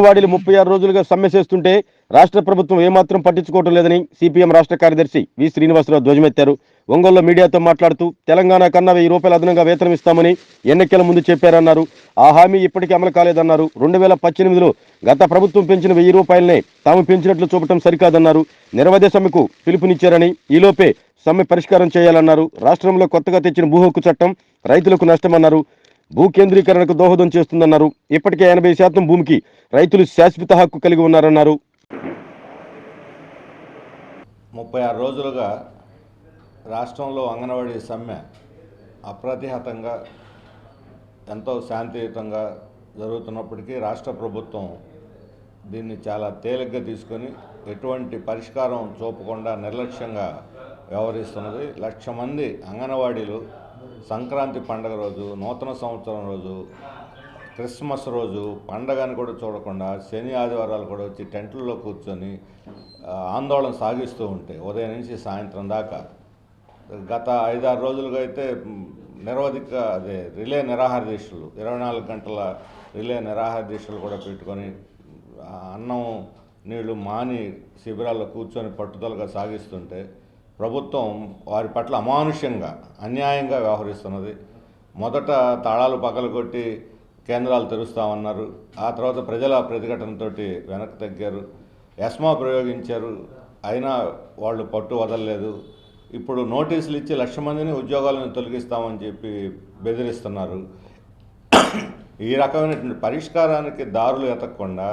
వాడిలు ముప్పై ఆరు రోజులుగా సమ్మె చేస్తుంటే రాష్ట్ర ప్రభుత్వం ఏమాత్రం పట్టించుకోవటం లేదని సిపిఎం రాష్ట్ర కార్యదర్శి వి శ్రీనివాసరావు ధ్వజమెత్తారు. ఒంగోలులో మీడియాతో మాట్లాడుతూ తెలంగాణ కన్నా వెయ్యి రూపాయలు అదనంగా వేతనం ఇస్తామని ఎన్నికల ముందు చెప్పారన్నారు. ఆ హామీ ఇప్పటికీ అమలు కాలేదన్నారు. రెండు వేల పద్దెనిమిదిలో గత ప్రభుత్వం పెంచిన వెయ్యి రూపాయలనే తాము పెంచినట్లు చూపటం సరికాదన్నారు. నిరవధి సమ్మెకు పిలుపునిచ్చారని ఈలోపే సమ్మె పరిష్కారం చేయాలన్నారు. రాష్ట్రంలో కొత్తగా తెచ్చిన భూ చట్టం రైతులకు నష్టమన్నారు. భూ కేంద్రీకరణకు దోహదం చేస్తుందన్నారు. ఇప్పటికే ఎనభై శాతం భూమికి రైతులు శాశ్వత హక్కు కలిగి ఉన్నారన్నారు. ముప్పై ఆరు రోజులుగా రాష్ట్రంలో అంగన్వాడీ సమ్మె అప్రతిహతంగా ఎంతో శాంతియుతంగా జరుగుతున్నప్పటికీ రాష్ట్ర ప్రభుత్వం దీన్ని చాలా తేలిగ్గా తీసుకొని ఎటువంటి పరిష్కారం చూపకుండా నిర్లక్ష్యంగా వ్యవహరిస్తున్నది. లక్ష మంది అంగన్వాడీలు సంక్రాంతి పండగ రోజు నూతన సంవత్సరం రోజు క్రిస్మస్ రోజు పండగని కూడా చూడకుండా శని ఆదివారాలు కూడా వచ్చి టెంట్లలో కూర్చొని ఆందోళన సాగిస్తూ ఉంటే ఉదయం నుంచి సాయంత్రం దాకా గత ఐదారు రోజులుగా అయితే నిరవధిక అదే రిలే నిరాహార దీక్షలు ఇరవై నాలుగు గంటల రిలే నిరాహార దీక్షలు కూడా పెట్టుకొని అన్నం నీళ్ళు మాని శిబిరాల్లో కూర్చొని పట్టుదలగా సాగిస్తుంటే ప్రభుత్వం వారి పట్ల అమానుష్యంగా అన్యాయంగా వ్యవహరిస్తున్నది. మొదట తాళాలు పగలగొట్టి కేంద్రాలు తెరుస్తామన్నారు. ఆ తర్వాత ప్రజల ప్రతిఘటనతో వెనక్కి తగ్గారు. ఎస్మా ప్రయోగించారు. అయినా వాళ్ళు పట్టు వదలలేదు. ఇప్పుడు నోటీసులు ఇచ్చి లక్ష మందిని ఉద్యోగాలను తొలగిస్తామని చెప్పి బెదిరిస్తున్నారు. ఈ రకమైనటువంటి పరిష్కారానికి దారులు ఎతకకుండా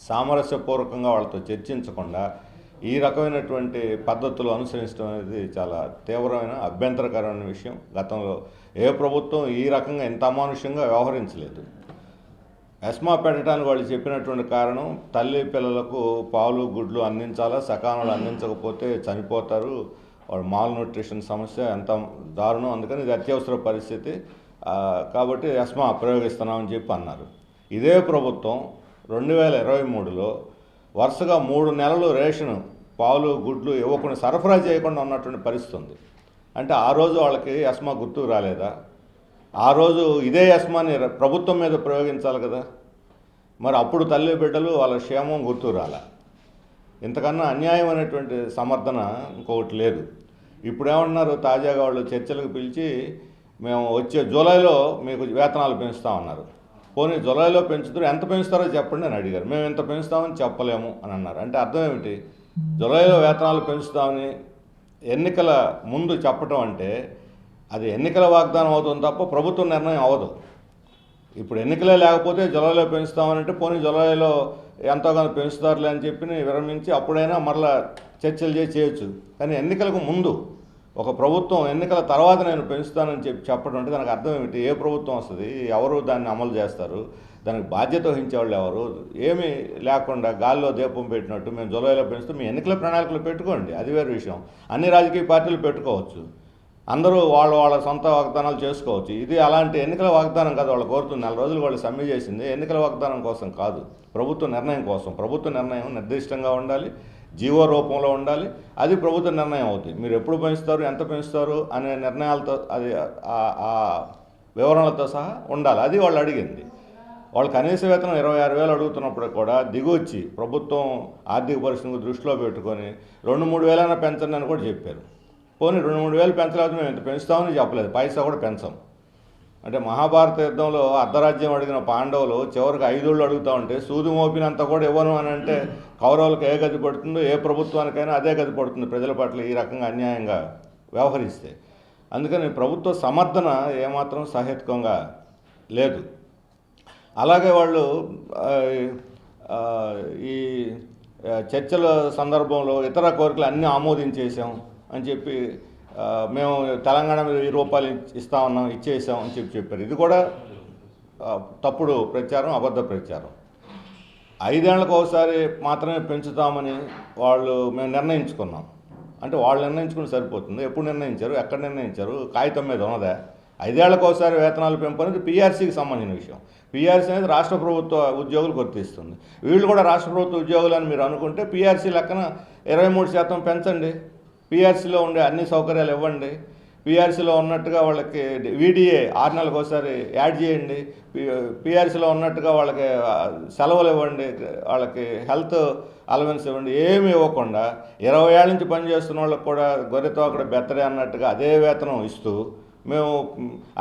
సామరస్యపూర్వకంగా వాళ్ళతో చర్చించకుండా ఈ రకమైనటువంటి పద్ధతులు అనుసరించడం అనేది చాలా తీవ్రమైన అభ్యంతరకరమైన విషయం. గతంలో ఏ ప్రభుత్వం ఈ రకంగా ఇంత అమానుష్యంగా వ్యవహరించలేదు. ఎస్మా పెట్టడానికి వాళ్ళు చెప్పినటువంటి కారణం తల్లి పిల్లలకు పాలు గుడ్లు అందించాలా సకాలంలో అందించకపోతే చనిపోతారు. వాళ్ళు మాల్ న్యూట్రిషన్ సమస్య ఎంత దారుణం అందుకని ఇది అత్యవసర పరిస్థితి. కాబట్టి ఎస్మా ప్రయోగిస్తున్నామని చెప్పి అన్నారు. ఇదే ప్రభుత్వం రెండు వేల ఇరవై మూడులో వరుసగా మూడు నెలలు రేషన్ పాలు గుడ్లు ఇవ్వకుండా సరఫరా చేయకుండా ఉన్నటువంటి పరిస్థితి ఉంది అంటే ఆ రోజు వాళ్ళకి యస్మా గుర్తుకు రాలేదా? ఆ రోజు ఇదే యస్మాని ప్రభుత్వం మీద ప్రయోగించాలి కదా? మరి అప్పుడు తల్లి బిడ్డలు వాళ్ళ క్షేమం గుర్తుకు రాలే. ఇంతకన్నా అన్యాయం అనేటువంటి సమర్థన ఇంకొకటి లేదు. ఇప్పుడు ఏమన్నారు తాజాగా వాళ్ళు చర్చలకు పిలిచి మేము వచ్చే జూలైలో మీకు వేతనాలు పెంచుతామన్నారు పోనీ జులైలో పెంచుతారు ఎంత పెంచుతారో చెప్పండి అని అడిగారు. మేము ఎంత పెంచుతామని చెప్పలేము అని అన్నారు. అంటే అర్థం ఏమిటి? జులైలో వేతనాలు పెంచుతామని ఎన్నికల ముందు చెప్పటం అంటే అది ఎన్నికల వాగ్దానం అవుతుంది తప్ప ప్రభుత్వ నిర్ణయం అవ్వదు. ఇప్పుడు ఎన్నికలే లేకపోతే జులైలో పెంచుతామనంటే పోనీ జులైలో ఎంతోగానో పెంచుతారులే అని చెప్పి విరమించి అప్పుడైనా మరలా చర్చలు చేసి చేయొచ్చు. కానీ ఎన్నికలకు ముందు ఒక ప్రభుత్వం ఎన్నికల తర్వాత నేను పెంచుతానని చెప్పి చెప్పడం అంటే దానికి అర్థం ఏమిటి? ఏ ప్రభుత్వం వస్తుంది? ఎవరు దాన్ని అమలు చేస్తారు? దానికి బాధ్యత వహించేవాళ్ళు ఎవరు? ఏమీ లేకుండా గాల్లో దీపం పెట్టినట్టు మేము జులైలో పెంచుతూ మీ ఎన్నికల ప్రణాళికలు పెట్టుకోండి. అది వేరే విషయం. అన్ని రాజకీయ పార్టీలు పెట్టుకోవచ్చు. అందరూ వాళ్ళ వాళ్ళ సొంత వాగ్దానాలు చేసుకోవచ్చు. ఇది అలాంటి ఎన్నికల వాగ్దానం కాదు వాళ్ళు కోరుతుంది నెల రోజులు వాళ్ళు సమ్మె చేసింది. ఎన్నికల వాగ్దానం కోసం కాదు. ప్రభుత్వ నిర్ణయం కోసం. ప్రభుత్వ నిర్ణయం నిర్దిష్టంగా ఉండాలి. జీవో రూపంలో ఉండాలి. అది ప్రభుత్వ నిర్ణయం అవుతుంది. మీరు ఎప్పుడు పెంచుతారు ఎంత పెంచుతారు అనే నిర్ణయాలతో అది ఆ- వివరణలతో సహా ఉండాలి. అది వాళ్ళు అడిగింది. వాళ్ళు కనీస వేతనం ఇరవై ఆరు వేలు అడుగుతున్నప్పుడు కూడా దిగొచ్చి ప్రభుత్వం ఆర్థిక పరిస్థితిని దృష్టిలో పెట్టుకొని రెండు మూడు వేలైనా పెంచండి అని కూడా చెప్పారు. పోనీ రెండు మూడు వేలు పెంచలేదు మేము ఇంత పెంచుతామని చెప్పలేదు. పైసా కూడా పెంచాం. అంటే మహాభారత యుద్ధంలో అర్ధరాజ్యం అడిగిన పాండవులు చివరికి ఐదోళ్ళు అడుగుతా ఉంటే సూది మోపినంత కూడా ఇవ్వను అని అంటే కౌరవులకు ఏ గది పడుతుందో ఏ ప్రభుత్వానికైనా అదే గది పడుతుంది ప్రజల పట్ల ఈ రకంగా అన్యాయంగా వ్యవహరిస్తే. అందుకని ప్రభుత్వ సమర్థన ఏమాత్రం సహేతుకంగా లేదు. అలాగే వాళ్ళు ఈ చర్చల సందర్భంలో ఇతర కోరికలు అన్నీ ఆమోదించేసాం అని చెప్పి మేము తెలంగాణ మీద వెయ్యి రూపాయలు ఇస్తా ఉన్నాం ఇచ్చేసాం అని చెప్పి చెప్పారు. ఇది కూడా తప్పుడు ప్రచారం అబద్ధ ప్రచారం. ఐదేళ్ళకు ఒకసారి మాత్రమే పెంచుతామని వాళ్ళు మేము నిర్ణయించుకున్నాం. అంటే వాళ్ళు నిర్ణయించుకుని సరిపోతుంది. ఎప్పుడు నిర్ణయించారు? ఎక్కడ నిర్ణయించారు? కాగితం మీద ఉన్నదా? ఐదేళ్ళకు ఒకసారి వేతనాలు పెంపు అనేది పీఆర్సీకి సంబంధించిన విషయం. పీఆర్సీ అనేది రాష్ట్ర ప్రభుత్వ ఉద్యోగులు గుర్తిస్తుంది. వీళ్ళు కూడా రాష్ట్ర ప్రభుత్వ ఉద్యోగులు అని మీరు అనుకుంటే పీఆర్సీ లెక్కన ఇరవై మూడు శాతం పెంచండి. పీఆర్సీలో ఉండే అన్ని సౌకర్యాలు ఇవ్వండి. పిఆర్సీలో ఉన్నట్టుగా వాళ్ళకి వీడిఏ ఆరు నెలలకు ఒకసారి యాడ్ చేయండి. పిఆర్సీలో ఉన్నట్టుగా వాళ్ళకి సెలవులు ఇవ్వండి. వాళ్ళకి హెల్త్ అలవెన్స్ ఇవ్వండి. ఏమి ఇవ్వకుండా ఇరవై ఏళ్ళ నుంచి పనిచేస్తున్న వాళ్ళకి కూడా గొర్రెతో అక్కడ బెత్తరే అన్నట్టుగా అదే వేతనం ఇస్తూ మేము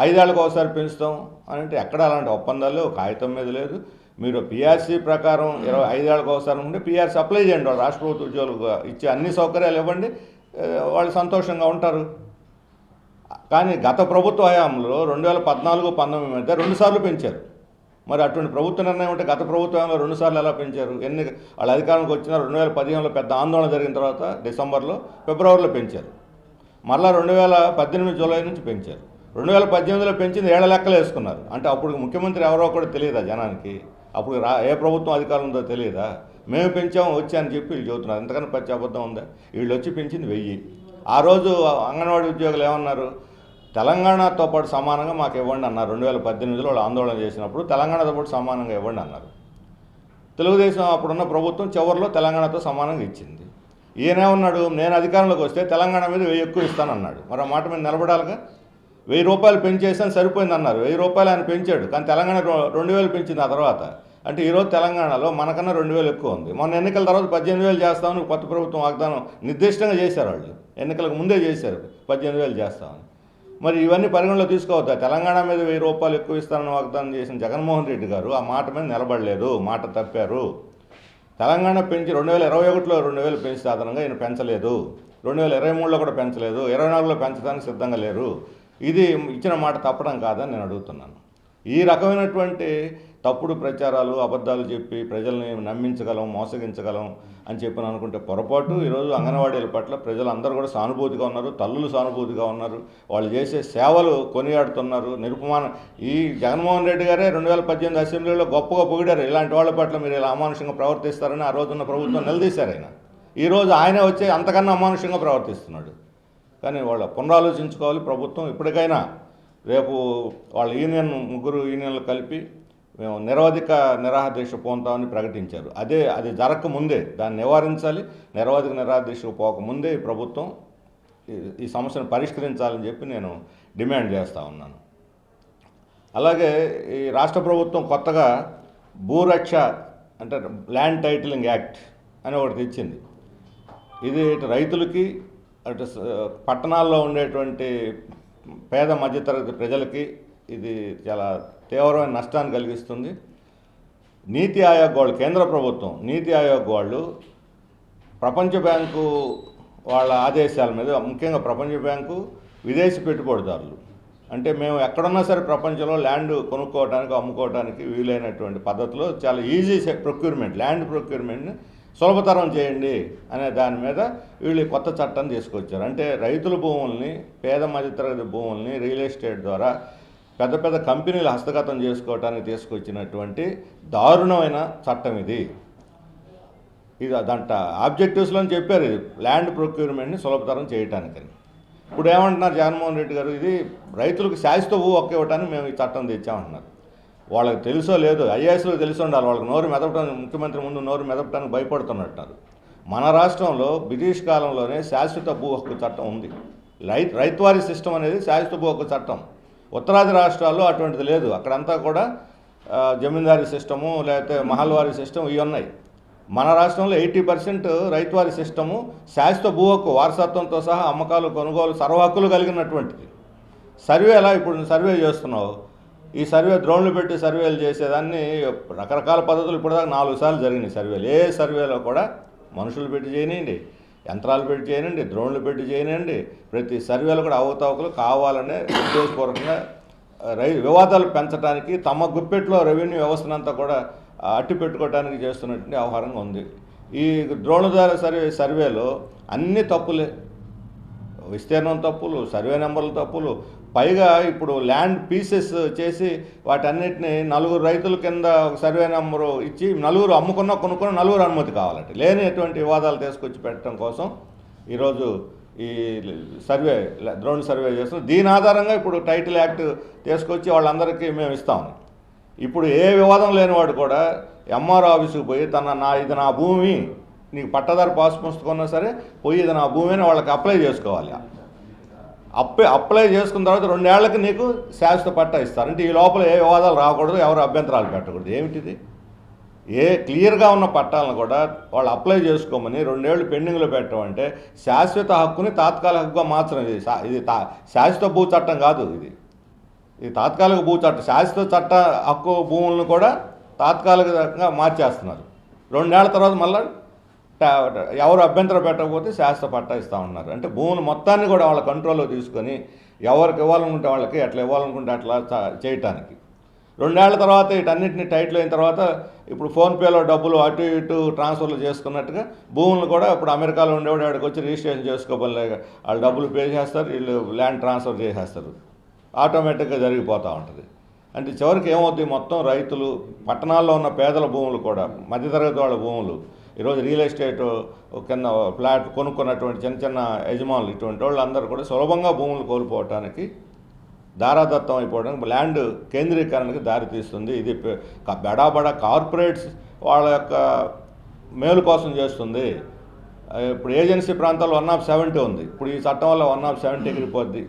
ఐదేళ్ళకి ఒకసారి పెంచుతాం అని అంటే ఎక్కడ అలాంటి ఒప్పందాలు కాగితం మీద లేదు. మీరు పిఆర్సీ ప్రకారం ఇరవై ఐదేళ్ళకి ఒకసారి ఉంటే పిఆర్సీ అప్లై చేయండి. వాళ్ళు రాష్ట్ర ప్రభుత్వ ఉద్యోగులకు ఇచ్చే అన్ని సౌకర్యాలు ఇవ్వండి. వాళ్ళు సంతోషంగా ఉంటారు. కానీ గత ప్రభుత్వ హయాంలో రెండు వేల పద్నాలుగు పంతొమ్మిది మధ్య రెండుసార్లు పెంచారు. మరి అటువంటి ప్రభుత్వ నిర్ణయం ఉంటే గత ప్రభుత్వంలో రెండుసార్లు ఎలా పెంచారు? ఎన్ని వాళ్ళ అధికారంలోకి వచ్చిన రెండు వేల పదిహేనులో పెద్ద ఆందోళన జరిగిన తర్వాత డిసెంబర్లో ఫిబ్రవరిలో పెంచారు. మళ్ళా రెండు వేల పద్దెనిమిది జూలై నుంచి పెంచారు. రెండు వేల పద్దెనిమిదిలో పెంచింది ఏళ్ళ లెక్కలు వేసుకున్నారు. అంటే అప్పుడు ముఖ్యమంత్రి ఎవరో కూడా తెలియదా జనానికి? అప్పుడు రా ఏ ప్రభుత్వం అధికారం ఉందో తెలియదా? మేము పెంచాము వచ్చి అని చెప్పి వీళ్ళు చెబుతున్నారు. ఎంతకన్నా పచ్చి అబద్ధం ఉందా? వీళ్ళు వచ్చి పెంచింది వెయ్యి. ఆ రోజు అంగన్వాడీ ఉద్యోగులు ఏమన్నారు? తెలంగాణతో పాటు సమానంగా మాకు ఇవ్వండి అన్నారు. రెండు వేల పద్దెనిమిదిలో వాళ్ళు ఆందోళన చేసినప్పుడు తెలంగాణతో పాటు సమానంగా ఇవ్వండి అన్నారు. తెలుగుదేశం అప్పుడున్న ప్రభుత్వం చివరిలో తెలంగాణతో సమానంగా ఇచ్చింది. ఈయనేమన్నాడు నేను అధికారంలోకి వస్తే తెలంగాణ మీద వెయ్యి ఎక్కువ ఇస్తానన్నాడు. మరి ఆ మాట మీద నిలబడాలిగా? వెయ్యి రూపాయలు పెంచేసాను సరిపోయింది అన్నారు. వెయ్యి రూపాయలు ఆయన పెంచాడు కానీ తెలంగాణ రెండు వేలు పెంచింది ఆ తర్వాత. అంటే ఈరోజు తెలంగాణలో మనకన్నా రెండు వేలు ఎక్కువ ఉంది. మొన్న ఎన్నికల తర్వాత పద్దెనిమిది వేలు చేస్తామని కొత్త ప్రభుత్వం వాగ్దానం నిర్దిష్టంగా చేశారు వాళ్ళు. ఎన్నికలకు ముందే చేశారు పద్దెనిమిది వేలు చేస్తామని. మరి ఇవన్నీ పరిగణలో తీసుకోవద్దా? తెలంగాణ మీద వెయ్యి రూపాయలు ఎక్కువ ఇస్తానని వాగ్దానం చేసిన జగన్మోహన్ రెడ్డి గారు ఆ మాట మీద నిలబడలేదు మాట తప్పారు. తెలంగాణ పెంచి రెండు వేల ఇరవై ఒకటిలో రెండు వేలు పెంచి సాధారణంగా ఈయన పెంచలేదు. రెండు వేల ఇరవై మూడులో కూడా పెంచలేదు. ఇరవై నాలుగులో పెంచడానికి సిద్ధంగా లేరు. ఇది ఇచ్చిన మాట తప్పడం కాదని నేను అడుగుతున్నాను. ఈ రకమైనటువంటి తప్పుడు ప్రచారాలు అబద్ధాలు చెప్పి ప్రజల్ని నమ్మించగలం మోసగించగలం అని చెప్పి అనుకుంటే పొరపాటు. ఈరోజు అంగన్వాడీల పట్ల ప్రజలందరూ కూడా సానుభూతిగా ఉన్నారు తల్లులు సానుభూతిగా ఉన్నారు వాళ్ళు చేసే సేవలు కొనియాడుతున్నారు. నిరుపమాన ఈ జగన్మోహన్ రెడ్డి గారే రెండు వేల పద్దెనిమిది అసెంబ్లీలో గొప్పగా పొగిడారు. ఇలాంటి వాళ్ళ పట్ల మీరు ఇలా అమానుషంగా ప్రవర్తిస్తారని ఆ రోజున్న ప్రభుత్వం నిలదీశారు ఆయన. ఈరోజు ఆయనే వచ్చి అంతకన్నా అమానుషంగా ప్రవర్తిస్తున్నాడు. కానీ వాళ్ళ పునరాలోచించుకోవాలి ప్రభుత్వం. ఇప్పటికైనా రేపు వాళ్ళ యూనియన్ ముగ్గురు యూనియన్లు కలిపి మేము నిరవధిక నిరాహదీక్ష పోతామని ప్రకటించారు. అదే అది జరగకముందే దాన్ని నివారించాలి. నిరవధిక నిరాహదీక్ష పోకముందే ఈ ప్రభుత్వం ఈ- ఈ సమస్యను పరిష్కరించాలని చెప్పి నేను డిమాండ్ చేస్తూ ఉన్నాను. అలాగే ఈ రాష్ట్ర ప్రభుత్వం కొత్తగా భూరక్ష అంటే ల్యాండ్ టైటిలింగ్ యాక్ట్ అని ఒకటి తెచ్చింది. ఇది రైతులకి అటు పట్టణాల్లో ఉండేటువంటి పేద మధ్యతరగతి ప్రజలకి ఇది చాలా తీవ్రమైన నష్టాన్ని కలిగిస్తుంది. నీతి ఆయోగ్ వాళ్ళు కేంద్ర ప్రభుత్వం నీతి ఆయోగ్ వాళ్ళు ప్రపంచ బ్యాంకు వాళ్ళ ఆదేశాల మీద ముఖ్యంగా ప్రపంచ బ్యాంకు విదేశీ పెట్టుబడిదారులు. అంటే మేము ఎక్కడున్నా సరే ప్రపంచంలో ల్యాండ్ కొనుక్కోవడానికి అమ్ముకోవడానికి వీలైనటువంటి పద్ధతిలో చాలా ఈజీ ప్రొక్యూర్మెంట్ ల్యాండ్ ప్రొక్యూర్మెంట్ని సులభతరం చేయండి అనే దాని మీద వీళ్ళు కొత్త చట్టం తీసుకొచ్చారు. అంటే రైతుల భూముల్ని పేద మధ్యతరగతి భూముల్ని రియల్ ఎస్టేట్ ద్వారా పెద్ద పెద్ద కంపెనీలు హస్తగతం చేసుకోవటానికి తీసుకొచ్చినటువంటి దారుణమైన చట్టం ఇది. ఇది అదంట ఆబ్జెక్టివ్స్లో చెప్పారు ఇది. ల్యాండ్ ప్రొక్యూర్మెంట్ని సులభతరం చేయటానికని ఇప్పుడు ఏమంటున్నారు జగన్మోహన్ రెడ్డి గారు? ఇది రైతులకు శాశ్వత భూ ఒక్క ఇవ్వటానికి మేము ఈ చట్టం తెచ్చామంటున్నారు. వాళ్ళకి తెలుసో లేదో ఐఏఎస్లో తెలిసి ఉండాలి. వాళ్ళకి నోరు మెదపడానికి ముఖ్యమంత్రి ముందు నోరు మెదపడానికి భయపడుతున్నట్టున్నారు. మన రాష్ట్రంలో బ్రిటిష్ కాలంలోనే శాశ్వత భూ హక్కు చట్టం ఉంది. రైతు రైతువారీ సిస్టమ్ అనేది శాశ్వత భూ హక్కు చట్టం. ఉత్తరాది రాష్ట్రాల్లో అటువంటిది లేదు. అక్కడంతా కూడా జమీందారీ సిస్టము లేకపోతే మహల్వారీ సిస్టమ్ ఇవి ఉన్నాయి. మన రాష్ట్రంలో ఎయిటీ పర్సెంట్ రైతువారి సిస్టము శాశ్వత భూ హక్కు వారసత్వంతో సహా అమ్మకాలు కొనుగోలు సర్వ హక్కులు కలిగినటువంటిది. సర్వే ఎలా ఇప్పుడు సర్వే చేస్తున్నావు? ఈ సర్వే డ్రోన్లు పెట్టి సర్వేలు చేసేదాన్ని రకరకాల పద్ధతులు ఇప్పటిదాకా నాలుగు సార్లు జరిగినాయి సర్వేలు. ఏ సర్వేలో కూడా మనుషులు పెట్టి చేయనియండి. యంత్రాలు పెట్టి చేయనండి డ్రోన్లు పెట్టి చేయనండి ప్రతి సర్వేలు కూడా అవకతవకలు కావాలనే ఉద్దేశపూర్వకంగా రై వివాదాలు పెంచడానికి తమ గుప్పెట్లో రెవెన్యూ వ్యవస్థనంతా కూడా అట్టి పెట్టుకోవడానికి చేస్తున్నటువంటి వ్యవహారంగా ఉంది. ఈ డ్రోన్ ద్వారా సర్వే సర్వేలో అన్ని తప్పులే. విస్తీర్ణం తప్పులు సర్వే నెంబర్లు తప్పులు పైగా ఇప్పుడు ల్యాండ్ పీసెస్ చేసి వాటన్నిటిని నలుగురు రైతుల కింద ఒక సర్వే నెంబరు ఇచ్చి నలుగురు అమ్ముకున్న కొనుక్కున్న నలుగురు అనుమతి కావాలంటే. లేనిటువంటి వివాదాలు తీసుకొచ్చి పెట్టడం కోసం ఈరోజు ఈ సర్వే డ్రోన్ సర్వే చేస్తున్నాం దీని ఆధారంగా ఇప్పుడు టైటిల్ యాక్ట్ తీసుకొచ్చి వాళ్ళందరికీ మేము ఇస్తాము ఇప్పుడు ఏ వివాదం లేనివాడు కూడా ఎంఆర్ఓ ఆఫీసుకు పోయి తన నా ఇది నా భూమి నీకు పట్టదారు పాస్ పుస్తకం ఉన్నా సరే పోయి ఇది నా భూమి అని వాళ్ళకి అప్లై చేసుకోవాలి. అప్లై అప్లై చేసుకున్న తర్వాత రెండేళ్ళకి నీకు శాశ్వత పట్టా ఇస్తారు. అంటే ఈ లోపల ఏ వివాదాలు రాకూడదు ఎవరు అభ్యంతరాలు పెట్టకూడదు. ఏమిటిది? ఏ క్లియర్గా ఉన్న పట్టాలను కూడా వాళ్ళు అప్లై చేసుకోమని రెండేళ్ళు పెండింగ్లో పెట్టడం అంటే శాశ్వత హక్కుని తాత్కాలిక హక్కుగా మార్చడం. ఇది ఇది తా శాశ్వత భూ చట్టం కాదు ఇది. ఇది తాత్కాలిక భూ చట్టం శాశ్వత చట్ట హక్కు భూములను కూడా తాత్కాలికంగా మార్చేస్తున్నారు. రెండేళ్ళ తర్వాత మళ్ళీ ఎవరు అభ్యంతరం పెట్టకపోతే శాస్త్ర పట్టా ఇస్తూ ఉన్నారు. అంటే భూములు మొత్తాన్ని కూడా వాళ్ళ కంట్రోల్లో తీసుకొని ఎవరికి ఇవ్వాలనుకుంటే వాళ్ళకి ఎట్లా ఇవ్వాలనుకుంటే అట్లా చేయటానికి. రెండేళ్ళ తర్వాత వీటన్నిటిని టైట్లు అయిన తర్వాత ఇప్పుడు ఫోన్పేలో డబ్బులు అటు ఇటు ట్రాన్స్ఫర్లు చేసుకున్నట్టుగా భూములను కూడా ఇప్పుడు అమెరికాలో ఉండేవాడు ఆడికి వచ్చి రిజిస్ట్రేషన్ చేసుకోబోలే వాళ్ళు డబ్బులు పే చేస్తారు వీళ్ళు ల్యాండ్ ట్రాన్స్ఫర్ చేసేస్తారు. ఆటోమేటిక్గా జరిగిపోతూ ఉంటుంది. అంటే చివరికి ఏమవుతుంది మొత్తం రైతులు పట్టణాల్లో ఉన్న పేదల భూములు కూడా మధ్యతరగతి వాళ్ళ భూములు ఈరోజు రియల్ ఎస్టేట్ కింద ఫ్లాట్ కొనుక్కున్నటువంటి చిన్న చిన్న యజమానులు ఇటువంటి వాళ్ళందరూ కూడా సులభంగా భూములు కోల్పోవటానికి దారాదత్తం అయిపోవడానికి ల్యాండ్ కేంద్రీకరణకి దారితీస్తుంది. ఇది పె- బడా కార్పొరేట్స్ వాళ్ళ యొక్క మేలు కోసం చేస్తుంది. ఇప్పుడు ఏజెన్సీ ప్రాంతాల్లో వన్ ఆఫ్ సెవెంటీ ఉంది. ఇప్పుడు ఈ చట్టం వల్ల వన్ ఆఫ్ సెవెంటీ ఎగిరిపోద్ది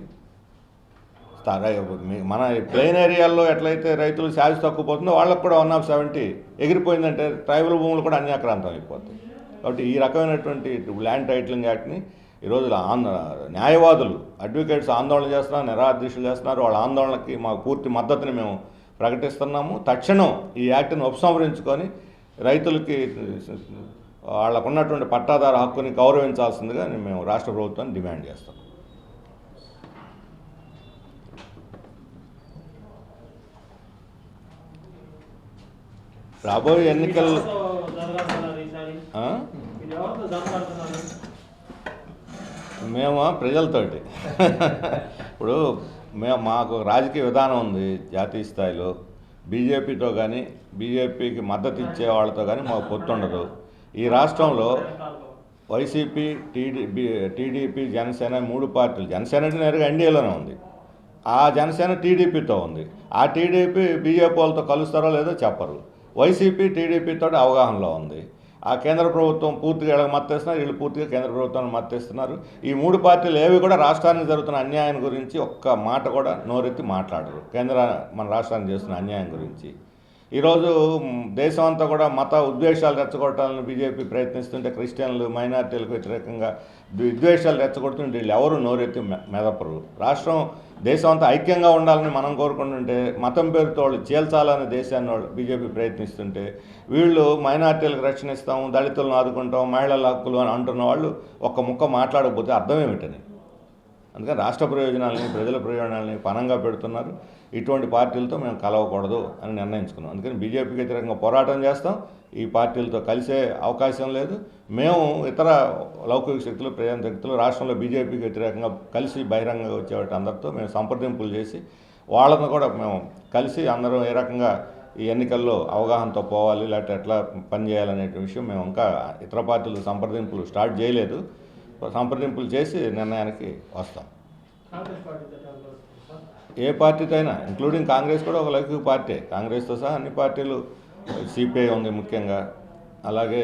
మన ప్లెయిన్ ఏరియాల్లో ఎట్లయితే రైతులు శాశ్వత తక్కువ పోతుందో వాళ్ళకు కూడా వన్ ఆఫ్ సెవెంటీ ఎగిరిపోయిందంటే ట్రైబల్ భూములు కూడా అన్యాక్రాంతం అయిపోతాయి. కాబట్టి ఈ రకమైనటువంటి ల్యాండ్ టైటిలింగ్ యాక్ట్ని ఈరోజు ఆంధ్ర న్యాయవాదులు అడ్వకేట్స్ ఆందోళన చేస్తున్నారు నిరాదీక్షలు చేస్తున్నారు. వాళ్ళ ఆందోళనకి మాకు పూర్తి మద్దతుని మేము ప్రకటిస్తున్నాము. తక్షణం ఈ యాక్ట్ని ఉపసంహరించుకొని రైతులకి వాళ్ళకున్నటువంటి పట్టాదారు పట్టాదార హక్కుని గౌరవించాల్సిందిగా మేము రాష్ట్ర ప్రభుత్వాన్ని డిమాండ్ చేస్తాం రాబోయే ఎన్నికలు? మేము ప్రజలతోటి. ఇప్పుడు మేము మాకు రాజకీయ విధానం ఉంది జాతీయ స్థాయిలో. బీజేపీతో కానీ బీజేపీకి మద్దతు ఇచ్చే వాళ్ళతో కానీ మాకు పొత్తు ఉండదు. ఈ రాష్ట్రంలో వైసీపీ టీడీపీ టీడీపీ జనసేన మూడు పార్టీలు. జనసేన అంటే నేరుగా ఎన్డీఏలోనే ఉంది. ఆ జనసేన టీడీపీతో ఉంది. ఆ టీడీపీ బీజేపీ వాళ్ళతో కలుస్తారో లేదో చెప్పరు. వైసీపీ టీడీపీతో అవగాహనలో ఉంది. ఆ కేంద్ర ప్రభుత్వం పూర్తిగా వీళ్ళకి మద్దతిస్తున్నారు వీళ్ళు పూర్తిగా కేంద్ర ప్రభుత్వాన్ని మద్దతిస్తున్నారు ఈ మూడు పార్టీలు ఏవి కూడా రాష్ట్రానికి జరుగుతున్న అన్యాయం గురించి ఒక్క మాట కూడా నోరెత్తి మాట్లాడరు. కేంద్ర మన రాష్ట్రానికి చేస్తున్న అన్యాయం గురించి. ఈరోజు దేశం అంతా కూడా మత ఉద్వేషాలు రెచ్చగొట్టాలని బీజేపీ ప్రయత్నిస్తుంటే క్రిస్టియన్లు మైనార్టీలకు వ్యతిరేకంగా విద్వేషాలు రెచ్చగొడుతుంటే వీళ్ళు ఎవరు నోరెత్తి మెదపరు. రాష్ట్రం దేశం అంతా ఐక్యంగా ఉండాలని మనం కోరుకుంటుంటే మతం పేరుతో వాళ్ళు చీల్చాలని దేశాన్ని వాళ్ళు బీజేపీ ప్రయత్నిస్తుంటే వీళ్ళు మైనార్టీలకు రక్షణ ఇస్తాం దళితులను ఆదుకుంటాం మహిళల హక్కులు అని అంటున్న వాళ్ళు ఒక్క ముక్క మాట్లాడకపోతే అర్థమేమిటని అందుకని రాష్ట్ర ప్రయోజనాలని ప్రజల ప్రయోజనాలని పనంగా పెడుతున్నారు. ఇటువంటి పార్టీలతో మేము కలవకూడదు అని నిర్ణయించుకున్నాం. అందుకని బీజేపీకి వ్యతిరేకంగా పోరాటం చేస్తాం. ఈ పార్టీలతో కలిసే అవకాశం లేదు. మేము ఇతర లౌకిక శక్తులు ప్రజా శక్తులు రాష్ట్రంలో బీజేపీకి వ్యతిరేకంగా కలిసి బహిరంగంగా వచ్చేవాటి అందరితో మేము సంప్రదింపులు చేసి వాళ్ళను కూడా మేము కలిసి అందరం ఏ రకంగా ఈ ఎన్నికల్లో అవగాహనతో పోవాలి లేకపోతే ఎట్లా పనిచేయాలనే విషయం మేము ఇంకా ఇతర పార్టీలు సంప్రదింపులు స్టార్ట్ చేయలేదు. సంప్రదింపులు చేసి నిర్ణయానికి వస్తాం. ఏ పార్టీతో అయినా ఇంక్లూడింగ్ కాంగ్రెస్ కూడా ఒక లౌకిక పార్టీ. కాంగ్రెస్తో సహా అన్ని పార్టీలు సిపిఐ ఉంది ముఖ్యంగా. అలాగే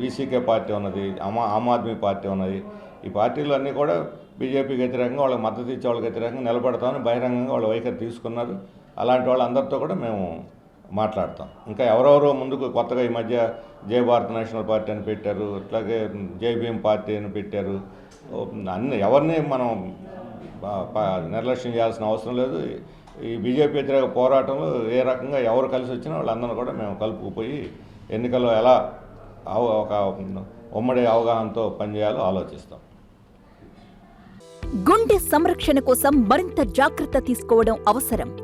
వీసీకే పార్టీ ఉన్నది ఆమా ఆమ్ ఆద్మీ పార్టీ ఉన్నది. ఈ పార్టీలు అన్నీ కూడా బీజేపీకి వ్యతిరేకంగా వాళ్ళకి మద్దతు ఇచ్చే వాళ్ళకి వ్యతిరేకంగా నిలబడతామని బహిరంగంగా వాళ్ళ వైఖరి తీసుకున్నారు. అలాంటి వాళ్ళందరితో కూడా మేము మాట్లాడతాం. ఇంకా ఎవరెవరో ముందుకు కొత్తగా ఈ మధ్య జై భారత్ నేషనల్ పార్టీ అని పెట్టారు అట్లాగే జై పార్టీ అని పెట్టారు. అన్ని ఎవరిని మనం నిర్లక్ష్యం చేయాల్సిన అవసరం లేదు. ఈ బీజేపీ వ్యతిరేక పోరాటంలో ఏ రకంగా ఎవరు కలిసి వచ్చినా వాళ్ళందరూ కూడా మేము కలుపుకుపోయి ఎన్నికల్లో ఎలా అవ ఒక ఉమ్మడి అవగాహనతో పనిచేయాలో ఆలోచిస్తాం. గుండె సంరక్షణ కోసం మరింత జాగ్రత్త తీసుకోవడం అవసరం.